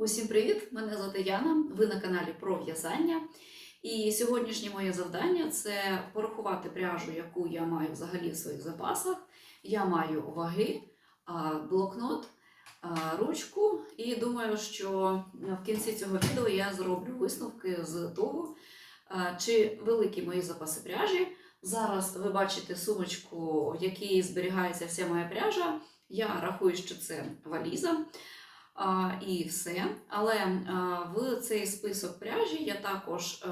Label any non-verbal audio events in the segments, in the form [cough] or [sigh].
Усім привіт! Мене звати Яна. Ви на каналі про в'язання. І сьогоднішнє моє завдання це порахувати пряжу, яку я маю взагалі в своїх запасах. Я маю ваги, блокнот, ручку, і думаю, що в кінці цього відео я зроблю висновки з того, чи великі мої запаси пряжі. Зараз ви бачите сумочку, в якій зберігається вся моя пряжа. Я рахую, що це валіза. І все. Але в цей список пряжі я також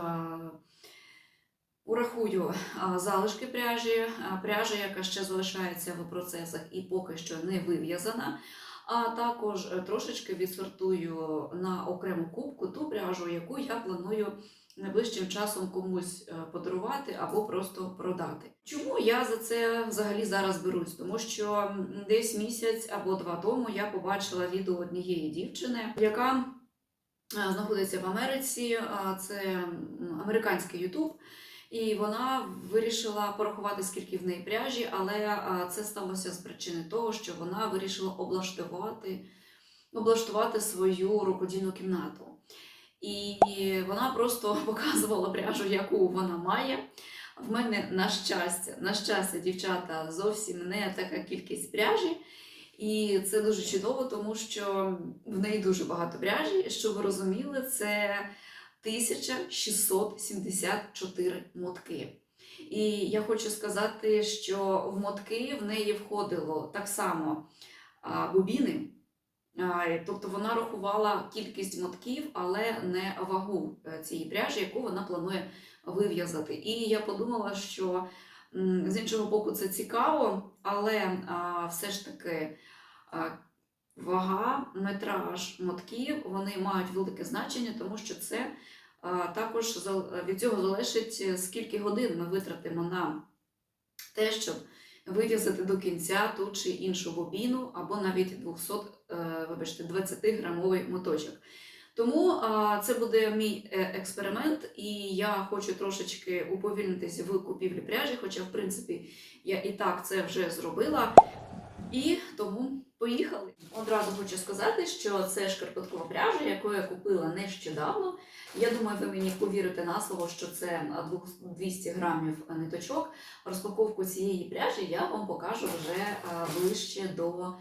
урахую залишки пряжі, пряжа, яка ще залишається в процесах і поки що не вив'язана. А також е, трошечки відсортую на окрему кубку ту пряжу, яку я планую найближчим часом комусь е, подарувати або просто продати. Чому я за це взагалі зараз берусь? Тому що десь місяць або два тому я побачила відео однієї дівчини, яка е, знаходиться в Америці. Це американський Ютуб. І вона вирішила порахувати, скільки в неї пряжі, але це сталося з причини того, що вона вирішила облаштувати, облаштувати свою рукодільну кімнату. І вона просто [laughs] показувала пряжу, яку вона має. В мене, на щастя, на щастя, дівчата, зовсім не така кількість пряжі. І це дуже чудово, тому що в неї дуже багато пряжі. Щоб ви розуміли, це 1674 мотки. І я хочу сказати, що в мотки в неї входило так само. А, Тобто вона рахувала кількість мотків, але не вагу е, цієї пряжі, яку вона планує вив'язати. І я подумала, що з іншого боку це цікаво, але все ж таки вага, метраж мотків вони мають велике значення, тому що це також від цього залежить, е, скільки годин ми витратимо на те, щоб вив'язати до кінця ту чи іншу бобіну, або навіть 200, е, вибачте, 20-грамовий моточок. Тому це буде мій е, експеримент, і я хочу трошечки уповільнитись в купівлі пряжі, хоча, в принципі, я і так це вже зробила. І тому поїхали. Одразу хочу сказати, що це шкарпеткова пряжа, яку я купила нещодавно. Я думаю, ви мені повірите на слово, що це 200 грамів ниточок. Розпаковку цієї пряжі я вам покажу вже ближче до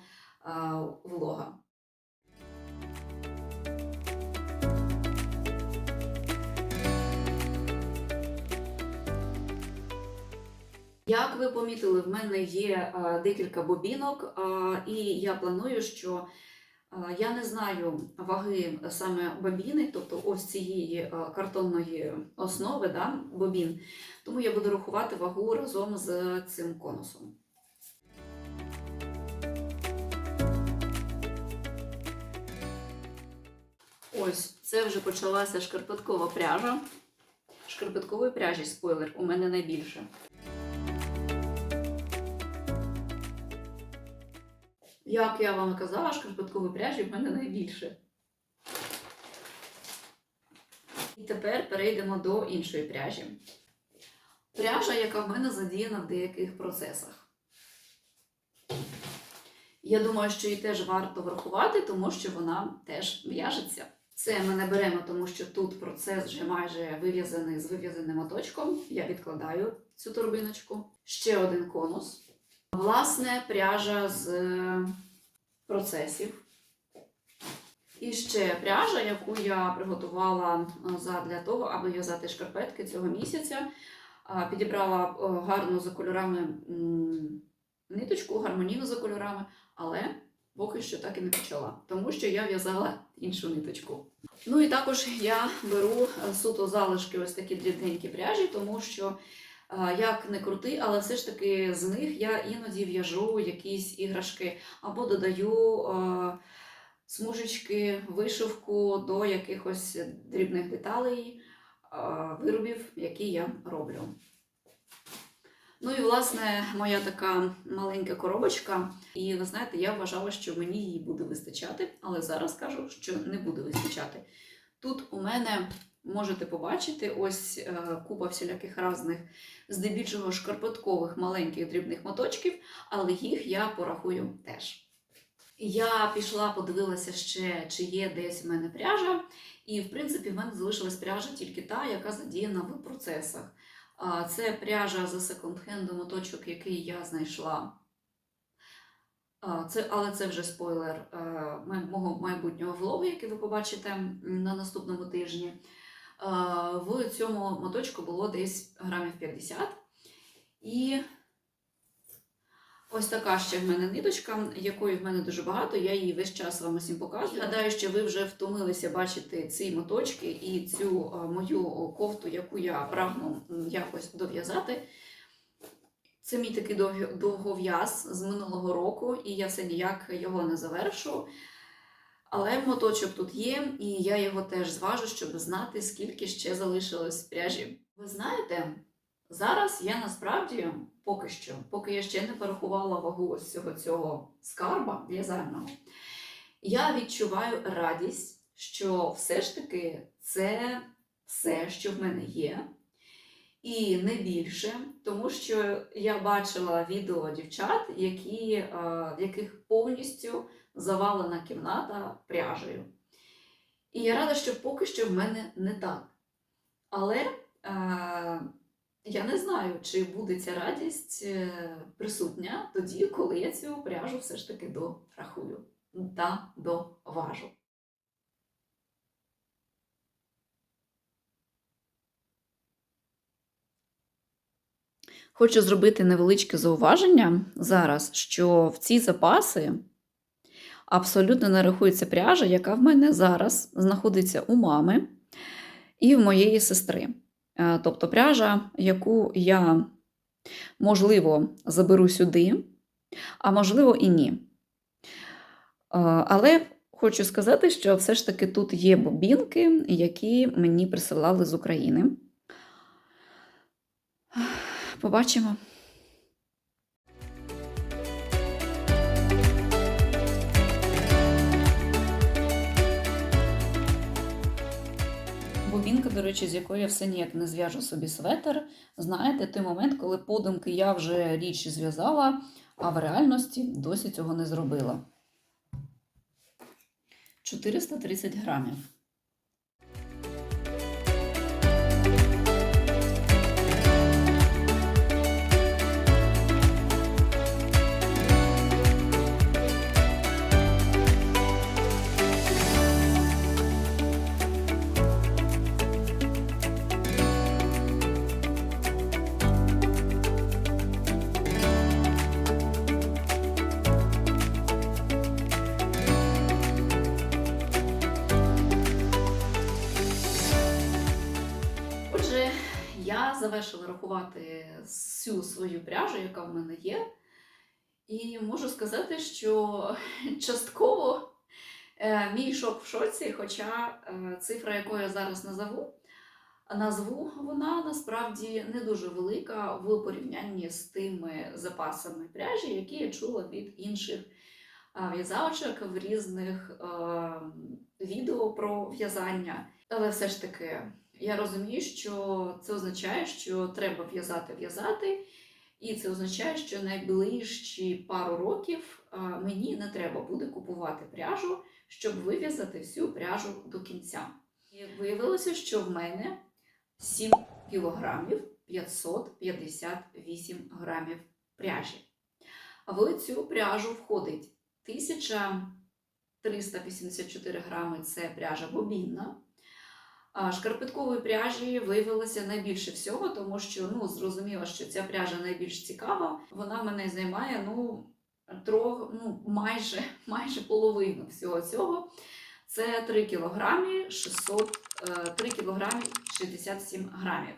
влога. Як ви помітили, в мене є декілька бобінок, і я планую, що я не знаю ваги саме бобіни, тобто ось цієї картонної основи да, бобін, тому я буду рахувати вагу разом з цим конусом. Ось це вже почалася шкарпеткова пряжа. Шкарпеткової пряжі спойлер у мене найбільше. Як я вам казала, шкарпеткової пряжі в мене найбільше. І тепер перейдемо до іншої пряжі. Пряжа, яка в мене задіяна в деяких процесах. Я думаю, що її теж варто врахувати, тому що вона теж в'яжеться. Це ми не беремо, тому що тут процес вже майже вив'язаний з вив'язаним моточком. Я відкладаю цю торбиночку. Ще один конус. Власне, пряжа з е, процесів. І ще пряжа, яку я приготувала е, задля того, аби в'язати шкарпетки цього місяця. Підібрала е, гарну за кольорами ниточку, гармонійну за кольорами, але поки що так і не почала, тому що я в'язала іншу ниточку. Ну і також я беру суто залишки ось такі дрібненькі пряжі, тому що як не крути, але все ж таки з них я іноді в'яжу якісь іграшки або додаю а, смужечки, вишивку до якихось дрібних деталей, а, виробів, які я роблю. Ну і власне моя така маленька коробочка. І ви знаєте, я вважала, що мені її буде вистачати, але зараз кажу, що не буде вистачати. Тут у мене можете побачити ось е, купа всіляких різних, здебільшого шкарпеткових маленьких дрібних моточків, але їх я порахую теж. Я пішла, подивилася ще, чи є десь в мене пряжа, і в принципі в мене залишилась пряжа тільки та, яка задіяна в процесах. Це пряжа за секонд-хенду моточок, який я знайшла. Це, але це вже спойлер е, мого майбутнього влогу, який ви побачите на наступному тижні. Е, В цьому моточку було десь грамів 50. І ось така ще в мене ниточка, якої в мене дуже багато. Я її весь час вам усім показую. Гадаю, що ви вже втомилися бачити ці моточки і цю е, мою кофту, яку я прагну якось дов'язати. Це мій такий довгов'яз з минулого року, і я все ніяк його не завершу. Але моточок тут є, і я його теж зважу, щоб знати, скільки ще залишилось пряжі. Ви знаєте, зараз я насправді поки що, поки я ще не порахувала вагу ось цього цього скарба в'язального, я відчуваю радість, що все ж таки це все, що в мене є. І не більше, тому що я бачила відео дівчат, які, е, в яких повністю завалена кімната пряжею. І я рада, що поки що в мене не так. Але е, я не знаю, чи буде ця радість е, присутня тоді, коли я цю пряжу все ж таки дорахую та доважу. Хочу зробити невеличке зауваження зараз, що в ці запаси абсолютно не рахується пряжа, яка в мене зараз знаходиться у мами і в моєї сестри. Е, Тобто пряжа, яку я, можливо, заберу сюди, а можливо і ні. Е, Але хочу сказати, що все ж таки тут є бобінки, які мені присилали з України. Побачимо. Бобінка, до речі, з якої я все ніяк не зв'яжу собі светер. Знаєте, той момент, коли подумки я вже річ зв'язала, а в реальності досі цього не зробила. 430 грамів. Завершила всю свою пряжу, яка в мене є. І можу сказати, що [laughs] частково е, мій шок в шоці, хоча е, цифра, яку я зараз назову, назву, вона насправді не дуже велика в порівнянні з тими запасами пряжі, які я чула від інших а, в'язачок в різних е, відео про в'язання. Але все ж таки я розумію, що це означає, що треба в'язати в'язати, і це означає, що найближчі пару років мені не треба буде купувати пряжу, щоб вив'язати всю пряжу до кінця. І виявилося, що в мене 7 кілограмів 558 грамів пряжі. В цю пряжу входить 1384 грами це пряжа бобінна. Шкарпеткової пряжі виявилося найбільше всього, тому що ну, зрозуміло, що ця пряжа найбільш цікава. Вона мене займає ну, трох, ну, майже, [laughs] майже половину всього цього. Це 3 кілограмі 600, е, 3 кілограмі 67 грамів.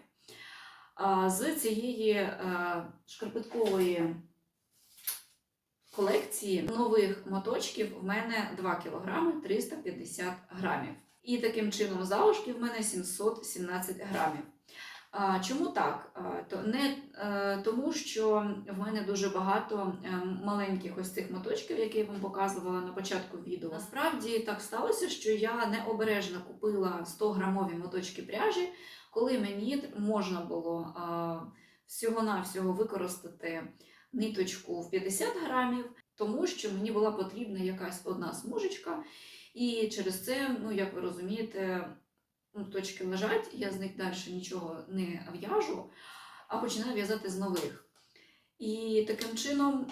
З цієї е, шкарпеткової колекції нових моточків в мене 2 кілограми 350 грамів. І таким чином залишки в мене 717 грамів. Чому так? Не е, тому, що в мене дуже багато е, маленьких ось цих моточків, які я вам показувала на початку відео. Насправді так сталося, що я необережно купила 100 грамові моточки пряжі, коли мені можна було всього-навсього використати ниточку в 50 грамів, тому що мені була потрібна якась одна смужечка, і через це, ну як ви розумієте, ну, точки лежать, я з них далі нічого не в'яжу, а починаю в'язати з нових. І таким чином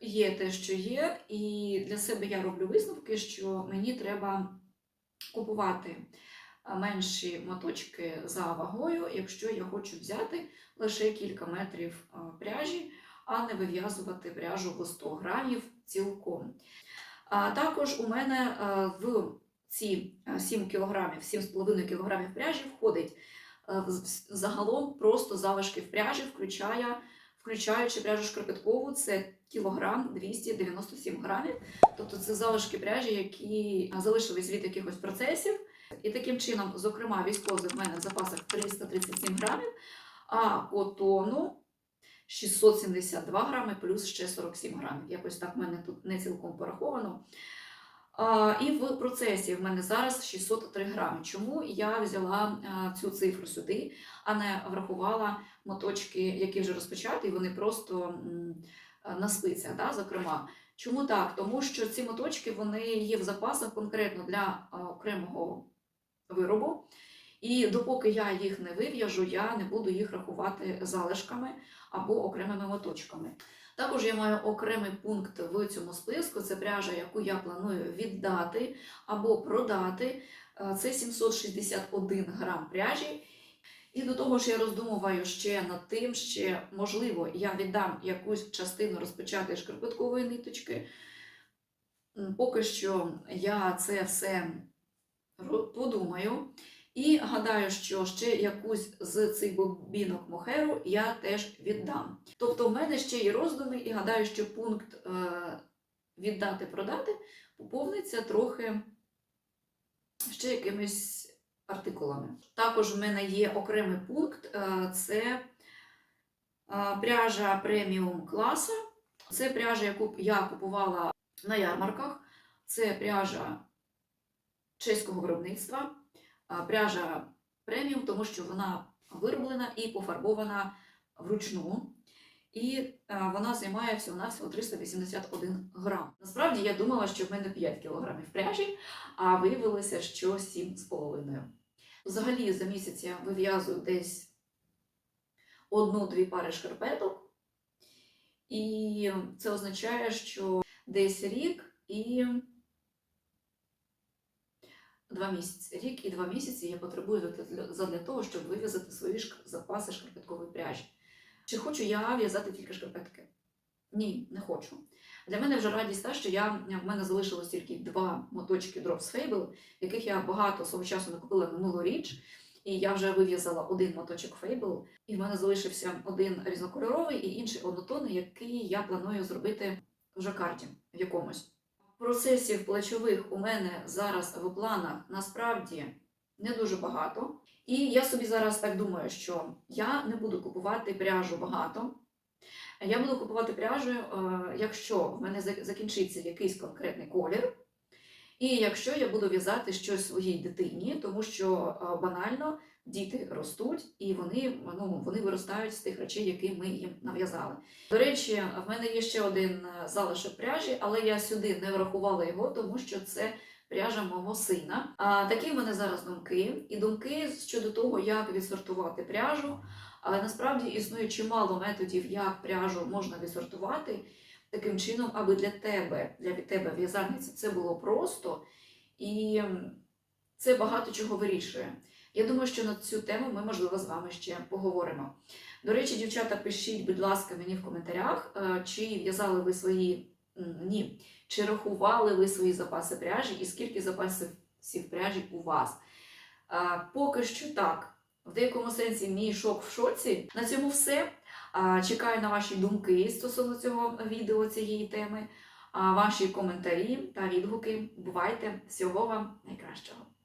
є те, що є, і для себе я роблю висновки, що мені треба купувати менші моточки за вагою, якщо я хочу взяти лише кілька метрів пряжі, а не вив'язувати пряжу в 100 грамів цілком. А також у мене в ці 7 кілограмів, 7,5 кілограмів пряжі входить в- загалом просто залишки в пряжі, включає, включаючи пряжу шкарпеткову, це кілограм 297 грамів. Тобто це залишки пряжі, які залишились від якихось процесів. І таким чином, зокрема, віскози в мене в запасах 337 грамів, а котону 672 грами плюс ще 47 грамів. Якось так в мене тут не цілком пораховано. А, і в процесі в мене зараз 603 грами. Чому я взяла а, цю цифру сюди, а не врахувала моточки, які вже розпочаті, і вони просто м, на спицях, да, зокрема. Чому так? Тому що ці моточки вони є в запасах конкретно для окремого виробу. І допоки я їх не вив'яжу, я не буду їх рахувати залишками або окремими моточками. Також я маю окремий пункт в цьому списку: це пряжа, яку я планую віддати або продати. Е, Це 761 грам пряжі. І до того ж я роздумуваю ще над тим, ще можливо, я віддам якусь частину розпочатої шкарпеткової ниточки. Поки що я це все подумаю. І гадаю, що ще якусь з цих бобінок мохеру я теж віддам. Тобто, в мене ще є роздуми, і гадаю, що пункт е, віддати продати поповниться трохи ще якимись артикулами. Також в мене є окремий пункт е, це е, пряжа преміум класу. Це пряжа, яку я купувала на ярмарках. Це пряжа чеського виробництва, пряжа преміум, тому що вона вироблена і пофарбована вручну. І вона займає всього-навсього 381 грам. Насправді я думала, що в мене 5 кілограмів пряжі, а виявилося, що 7,5. Взагалі за місяць я вив'язую десь одну-дві пари шкарпеток. І це означає, що десь рік і два місяці. Рік і два місяці я потребую для- задля того, щоб вив'язати свої запаси шкарпеткової пряжі. Чи хочу я в'язати тільки шкарпетки? Ні, не хочу. Для мене вже радість та, що я, в мене залишилось тільки два моточки Drops Fable, яких я багато свого часу накупила минулоріч. І я вже вив'язала один моточок Fable, і в мене залишився один різнокольоровий і інший однотонний, який я планую зробити в жакарді в якомусь. Процесів плечових у мене зараз в планах насправді не дуже багато. І я собі зараз так думаю, що я не буду купувати пряжу багато. Я буду купувати пряжу, е, якщо в мене закінчиться якийсь конкретний колір, і якщо я буду в'язати щось своїй дитині, тому що е, банально діти ростуть і вони, ну, вони виростають з тих речей, які ми їм нав'язали. До речі, в мене є ще один е, залишок пряжі, але я сюди не врахувала його, тому що це пряжа мого сина. А такі в мене зараз думки, і думки щодо того, як відсортувати пряжу. Але насправді існує чимало методів, як пряжу можна відсортувати таким чином, аби для тебе, для тебе в'язальниці це було просто і це багато чого вирішує. Я думаю, що на цю тему ми, можливо, з вами ще поговоримо. До речі, дівчата, пишіть, будь ласка, мені в коментарях, е, чи в'язали ви свої ні, чи рахували ви свої запаси пряжі і скільки запасів сів пряжі у вас. Поки що так. В деякому сенсі мій шок в шоці. На цьому все. Чекаю на ваші думки стосовно цього відео, цієї теми, ваші коментарі та відгуки. Бувайте! Всього вам найкращого!